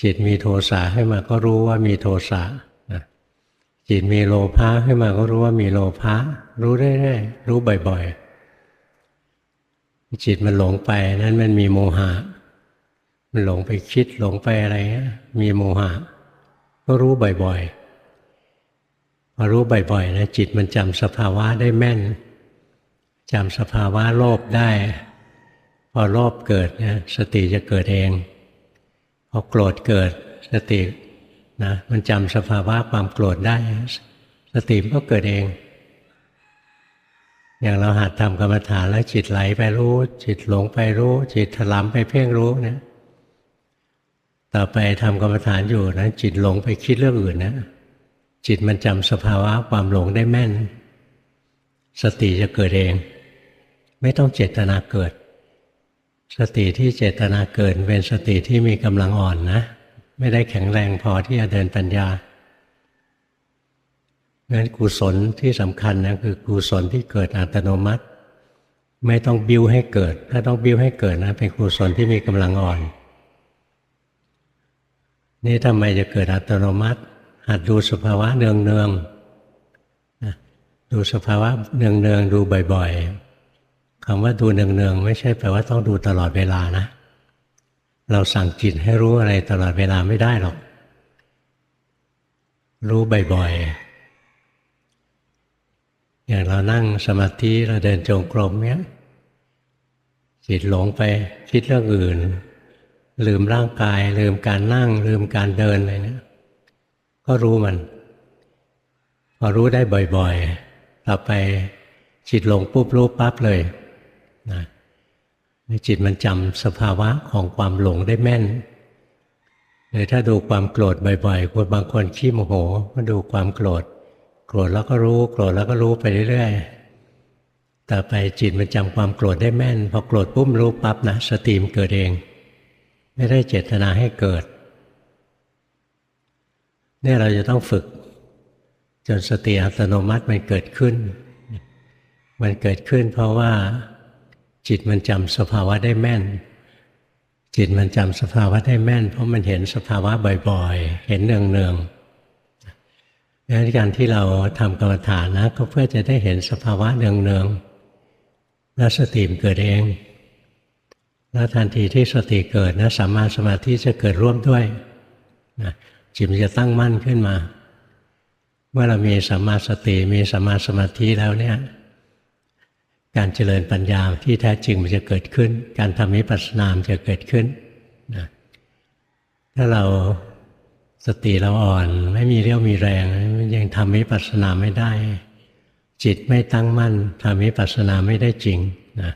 จิตมีโทสะขึ้นมาก็รู้ว่ามีโทสะนะจิตมีโลภะขึ้นมาก็รู้ว่ามีโลภะรู้เรื่อยๆรู้บ่อยๆ จิตมันหลงไปนั้นมันมีโมหะ มันหลงไปคิดหลงไปอะไรมีโมหะ ก็รู้บ่อยๆพอรู้บ่อยๆนะจิตมันจำสภาวะได้แม่นจำสภาวะโลภได้ พอโลภเกิดเนี่ยสติจะเกิดเอง พอโกรธเกิดสตินะมันจำสภาวะความโกรธได้ สติมันก็เกิดเอง อย่างเราหัดทำกรรมฐานแล้วจิตไหลไปรู้ จิตหลงไปรู้ จิตถลำไปเพ่งรู้เนี่ยต่อไปทำกรรมฐานอยู่นะจิตหลงไปคิดเรื่องอื่นนะ จิตมันจำสภาวะความหลงได้แม่น สติจะเกิดเอง ไม่ต้องเจตนาเกิด สติที่เจตนาเกิดเป็นสติที่มีกำลังอ่อนนะ ไม่ได้แข็งแรงพอที่จะเดินปัญญางั้นกุศลที่สำคัญนะคือกุศลที่เกิดอัตโนมัติ ไม่ต้องบิ้วให้เกิด ถ้าต้องบิ้วให้เกิดนะเป็นกุศลที่มีกำลังอ่อน นี่ทำไมจะเกิดอัตโนมัติ หัดดูสภาวะเนืองเนืองๆดูสภาวะเนืองเนืองๆดูบ่อยๆ คำว่าดูเนืองๆไม่ใช่แปลว่าต้องดูตลอดเวลานะ เราสั่งจิตให้รู้อะไรตลอดเวลาไม่ได้หรอก รู้บ่อยๆ อย่างเรานั่งสมาธิเราเดินจงกรมเนี้ยจิตหลงไปคิดเรื่องอื่น ลืมร่างกาย ลืมการนั่ง ลืมการเดินอะไรเนี่ยก็รู้มัน พอรู้ได้บ่อยๆ ต่อไปจิตหลงปุ๊บรู้ปั๊บเลย นะจิตมันจำสภาวะของความหลงได้แม่นหรือถ้าดูความโกรธบ่อยๆ คนบางคนขี้โมโหก็ดูความโกรธ โกรธแล้วก็รู้ โกรธแล้วก็รู้ไปเรื่อยๆ ต่อไปจิตมันจำความโกรธได้แม่น พอโกรธปุ๊บรู้ปั๊บนะสติมเกิดเอง ไม่ได้เจตนาให้เกิด เนี่ยเราจะต้องฝึก จนสติอัตโนมัติมันเกิดขึ้น มันเกิดขึ้นเพราะว่า จิตมันจำสภาวะได้แม่น จิตมันจำสภาวะได้แม่น เพราะมันเห็นสภาวะบ่อยๆ เห็นเนืองๆดังนั้นการที่เราทำกรรมฐานนะ ก็เพื่อจะได้เห็นสภาวะเนืองๆแล้วสติมเกิดเองแล้วทันทีที่สติเกิดนะสัมมาสมาธิจะเกิดร่วมด้วยนะจิตมันจะตั้งมั่นขึ้นมา เมื่อเรามีสัมมาสติมีสัมมาสมาธิแล้วเนี่ย การเจริญปัญญาที่แท้จริงมันจะเกิดขึ้น การทำวิปัสสนามจะเกิดขึ้นนะถ้าเราสติเราอ่อนไม่มีเรี่ยวมีแรงยังทำวิปัสสนาไม่ได้ จิตไม่ตั้งมั่นทำวิปัสสนาไม่ได้จริงนะ